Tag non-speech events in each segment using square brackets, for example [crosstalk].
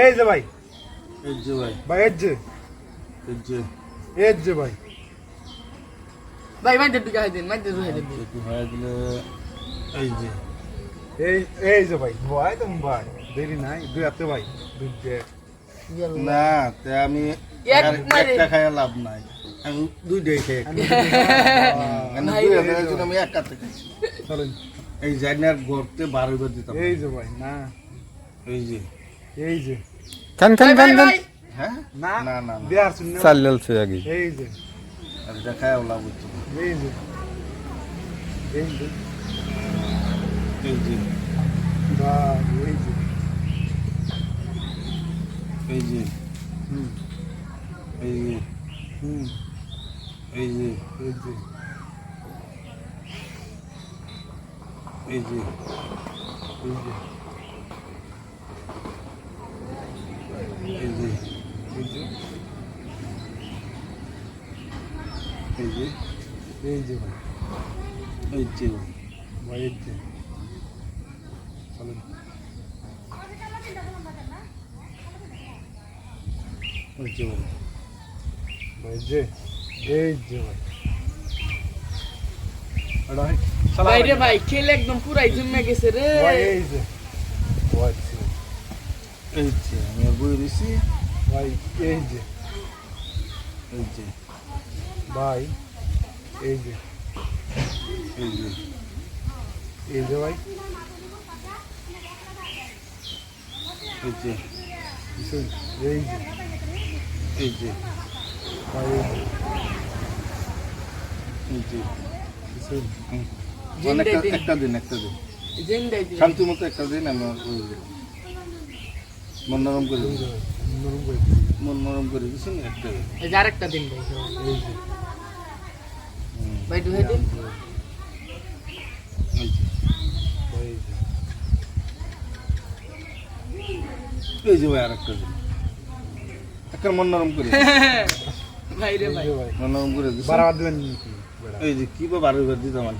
এই যে ভাই। এই যে ভাই। ভাই এই যে। এই যে। এই যে ভাই। ভাই মাইতে ঢুকে হাই দিন মাইতে দিন। একটু হয়ে এই যে। এই এই যে ভাই। ভাই তুমি ভাই। দেরি নাই। দুই হাতে ভাই। দুইটে না তে আমি একটা খাইয়া লাভ নাই। আমি দুই ডে খেয়ে আমি দুই এক কাতে খাইছি চলেন। এই জাইনার গড়তে বারো দিতাম। এই যে ভাই না। এই যে। এই যে খান খান খান খান হ্যাঁ না না না না দেয়ার শুনে চাল লেলছে আগে এই যে আর লাভ হইতো না। এই যে এই যে এই যে ভাই এই যে এই যে হুম এই যে হুম এই যে এই যে এই যে এই যে এই যে এই যে এই যে এই যে ভাই। এই যে। ভাই এই যে। চলেন। এই যে ভাই। এই যে এই যে ভাই। এটা ভাই ভাই রে ভাই। খেলে একদম পুরাই জমে গেছে রে। এই যে। এই যে আমি বই দিছি। ভাই এই যে। এই যে। బాయ్ ఏజ్ ఏజ్ ఏజ్ బాయ్ ఏజ్ ఇసు ఏజ్ ఏజ్ బాయ్ ఏజ్ ఇసు একটা দিন একটা দিন শান্তি মতো একটা দিন আমার মন নরম করে মন নরম করে দিচ্ছেন একটা দিন আরেকটা দিন ভাই দুহাই মন নরম করে [laughs] ভাই করে বারবার দিবেন কি বা বারবার দিতে আমার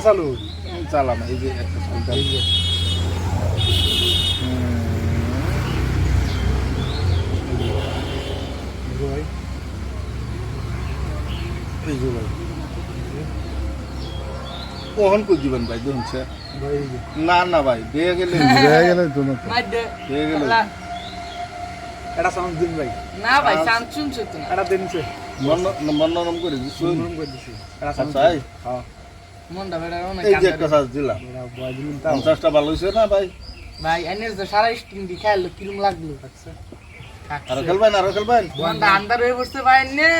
চালু? চালাম এই যে একটা এই যে ভাই কখন কই দিবেন ভাই? দেখুন ভাই না না ভাই দিয়ে গেলে গেলে দিয়ে গেলে এটা সাউন্ড দিন ভাই। না ভাই সামসুন তো না এটা দিন সে করে দিছি নরম করে দিছি এটা সাউন্ড হ্যাঁ। মনটা বেড়া অনেক এই যে একটা সাজ দিলাম এটা ভাই দিন তাও। পঞ্চাশটা ভালো হয়েছে না ভাই? ভাই এনের তো সারা স্টিং দি খাইলো কিরম লাগল? আচ্ছা। আরও খেলবেন আরও খেলবেন? মনটা আন্দার হয়ে বসতে না